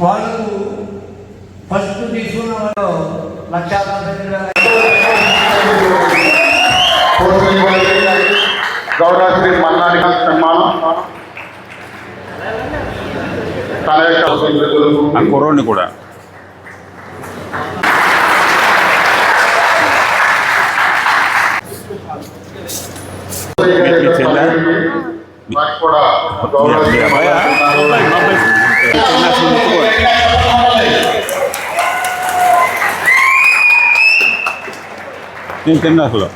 వాళ్ళకు ఫస్ట్ తీసుకున్న వాళ్ళు లక్షా గౌరవ శ్రీ మల్లారి సన్మానం. తన యొక్క కుర్రోడిని కూడా. మీ చెల్లా? వారికి కూడా గౌరవ మీ శ్రీ అబ్బాయా? మల్లారి నేను తిన్నా అసలు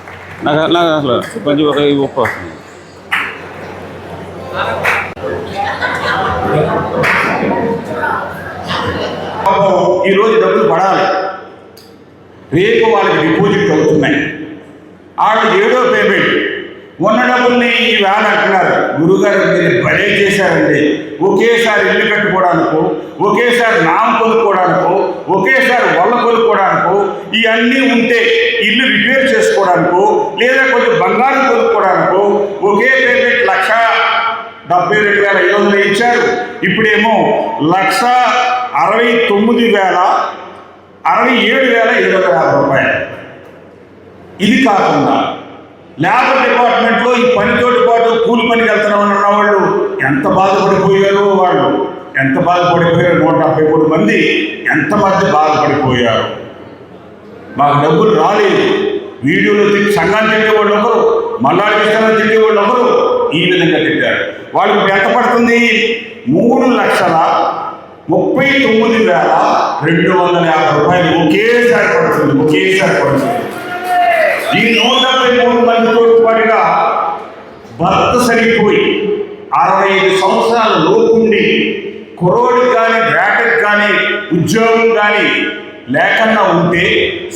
నాకు నాకు అసలు కొంచెం ఒక ఉప్పు వస్తుంది పాపం ఈరోజు డబ్బులు పడాలి రేపు వాళ్ళకి డిపాజిట్ అవుతున్నాయి వాళ్ళు ఏడో పేమెంట్ ఉన్న డబ్బుల్ని ఈ వేళ అంటున్నారు. గురుగారు మీరు బడే చేశారండి. ఒకేసారి ఇల్లు కట్టుకోవడానికో ఒకేసారి నామ కొనుక్కోవడానికో ఒకేసారి వల్ల కొనుక్కోవడానికో ఇవన్నీ ఉంటే ఇల్లు రిపేర్ చేసుకోవడానికో లేదా కొంచెం బంగారం కొనుక్కోవడానికో ఒకే పేమెంట్ లక్ష డెబ్బై రెండు వేల ఐదు వందలు ఇచ్చారు. ఇప్పుడేమో లక్ష అరవై తొమ్మిది వేల అరవై ఏడు వేల ఏడు వందల యాభై రూపాయలు. ఇది కాకుండా లేబర్ డిపార్ట్మెంట్లో ఈ పనితోటి పాటు కూలి పనికి వెళ్తున్నామని ఉన్న వాళ్ళు ఎంత బాధపడిపోయారో వాళ్ళు. ఎంత బాధపడిపోయారు నూట డెబ్బై మూడు మంది ఎంతమంది బాధపడిపోయారు. మాకు డబ్బులు రాలేదు. వీడియోలో తిట్టి సంఘాన్ని తిట్టేవాళ్ళు ఒకరు మల్లాడి కృష్ణాన్ని తిట్టేవాళ్ళు ఒకరు ఈ విధంగా తిట్టారు. వాళ్ళకి ఎంత పడుతుంది? మూడు లక్షల ముప్పై తొమ్మిది వేల రెండు వందల యాభై రూపాయలు ఒకేసారి పడుతుంది ఒకేసారి పడుతుంది. ఈ నూట డెబ్బై మూడు మంది భర్త సరిపోయి అరవై ఐదు సంవత్సరాల లోపుండి కురోడికి కానీ వేటకు కానీ ఉద్యోగం కానీ లేకుండా ఉంటే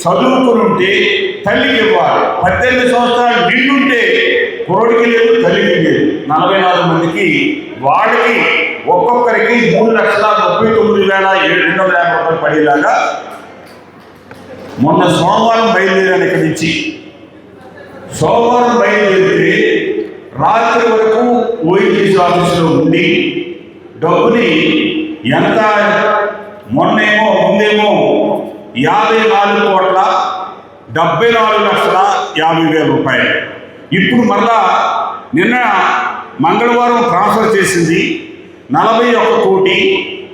చదువుకుని ఉంటే తల్లికి ఇవ్వాలి. పద్దెనిమిది సంవత్సరాలు నిండుంటే కురోడికి లేదు తల్లికి లేదు. నలభై నాలుగు మందికి వాళ్ళకి ఒక్కొక్కరికి మూడు లక్షల ముప్పై తొమ్మిది వేల ఏడు రెండు వందల యాభై రూపాయలు పడేలాగా మొన్న సోమవారం బయలుదేరాను ఇక్కడి నుంచి. సోమవారం బయలుదేరి రాత్రి వరకు ఓఎన్టీసీ ఆఫీసులో ఉండి డబ్బుని ఎంత మొన్నేమో ముందేమో యాభై నాలుగు కోట్ల డెబ్బై నాలుగు లక్షల యాభై వేల రూపాయలు. ఇప్పుడు మరలా నిన్న మంగళవారం ట్రాన్స్ఫర్ చేసింది నలభై ఒక్క కోటి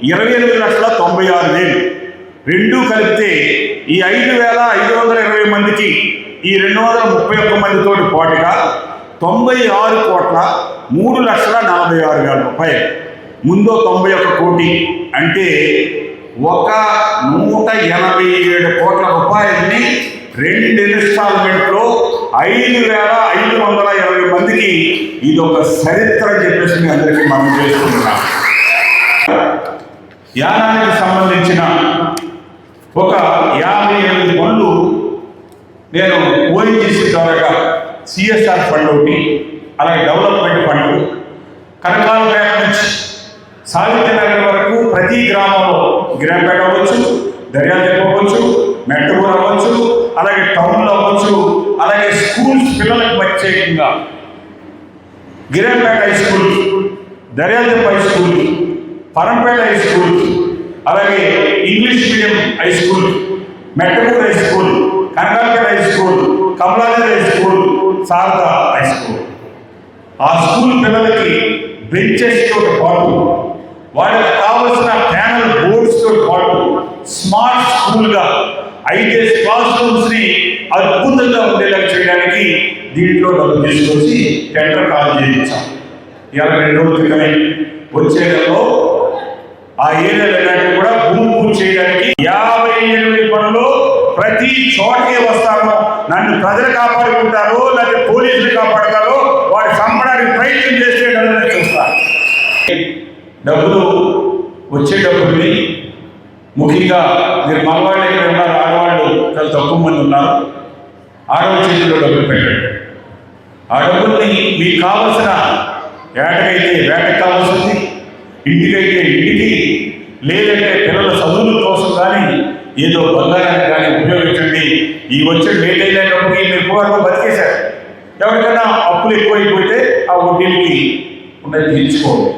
ఇరవై ఎనిమిది లక్షల తొంభై ఆరు వేలు. రెండు కలిపితే ఈ ఐదు వేల ఐదు వందల ఇరవై మందికి ఈ రెండు వందల ముప్పై ఒక్క మందితో పాటుగా తొంభై ఆరు కోట్ల మూడు లక్షల నలభై ఆరు వేల రూపాయలు. ముందు తొంభై ఒక్క కోటి. అంటే ఒక నూట ఎనభై ఏడు కోట్ల రూపాయలని రెండు ఇన్స్టాల్మెంట్లో ఐదు వేల ఐదు వందల ఇరవై మందికి ఇది ఒక చరిత్ర చెప్పేసి మీ అందరికీ మనం చేసుకుంటున్నాం యానానికి సంబంధించిన ఒక యాభై ఎనిమిది పనులు నేను ఓఎన్జీసీ ద్వారా సిఎస్ఆర్ ఫండ్ ఒకటి అలాగే డెవలప్మెంట్ ఫండ్ కనకాలపేట నుంచి సాహిత్య నగర్ వరకు ప్రతి గ్రామంలో గిరాపేట అవ్వచ్చు దర్యాలు అవ్వచ్చు మెట్టూరు అవ్వచ్చు అలాగే టౌన్లో అవ్వచ్చు అలాగే స్కూల్స్ పిల్లలకు ప్రత్యేకంగా. Girampeta high school దర్యాదెప్ప high school Parampeta high school అలాగే English medium high school Mettapur high school Kanakalapeta high school Kamaladevi high school Sharada high school ఆ స్కూల్ పిల్లలకి బెంచెస్ తోటి పాటు వాళ్ళకి కావలసిన ప్యానల్ బోర్డ్స్ తోటి పాటు స్మార్ట్ స్కూల్గా ఐదేస్ క్లాస్ రూమ్స్ని అద్భుతంగా ఉండేలా చేయడానికి దీంట్లో డబ్బులు తీసుకొచ్చి టెండర్ కాల్ చేయించాం ఇవాళ రెండు రోజుల క్రితమే వచ్చే నెలలో ఆ ఏరియాలో కూడా భూమి పూజ చేయడానికి యాభై ఎనిమిది పనులు ప్రతి చోటకి వస్తాను నన్ను ప్రజలు కాపాడుకుంటారో లేకపోతే పోలీసులు కాపాడతారో. వాడు చంపడానికి ప్రయత్నం చేస్తే చూస్తారు డబ్బులు వచ్చే డబ్బుల్ని ముఖ్యంగా మీరు మగవాళ్ళు ఇక్కడ ఉన్నారు ఆడవాళ్ళు చాలా తక్కువ మంది ఉన్నారు. ఆడవాళ్ళ చేతిలో డబ్బులు పెట్టండి. ఆ డబ్బుల్ని మీకు కావలసిన వేటకైతే వేటకు కావాల్సింది ఇంటికైతే ఇంటికి లేదంటే పిల్లల చదువుల కోసం కానీ ఏదో బంగారాన్ని కానీ ఉపయోగించండి. ఈ వచ్చే లేట్ అయినప్పటికీ మీరు పూర్వం బతికేశారు. ఎవరికైనా అప్పులు ఎక్కువైపోతే ఆ వడ్డీలకి ఉన్నది తీర్చుకోండి.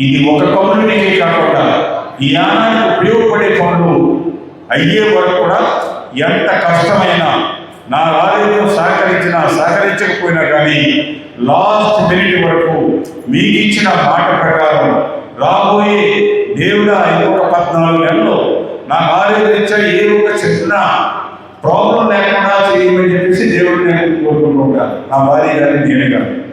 ఇది ఒక కమ్యూనిటీకే కాకుండా ఈ యానానికి ఉపయోగపడే పనులు అయ్యే వరకు కూడా ఎంత కష్టమైనా నా ఆరోగ్యం సహకరించినా సహకరించకపోయినా కానీ లాస్ట్ మినిట్ వరకు మీకు ఇచ్చిన మాట ప్రకారం రాబోయే దేవుడా ఇంకొక పద్నాలుగు నెలల్లో నా ఆరోగ్యం ఏ ఒక చిన్న ప్రాబ్లం లేకుండా చేయమని చెప్పేసి దేవుడిని నేను కోరుకుంటూ ఉంటాను. నా భార్య గారిని నేనే కాదు.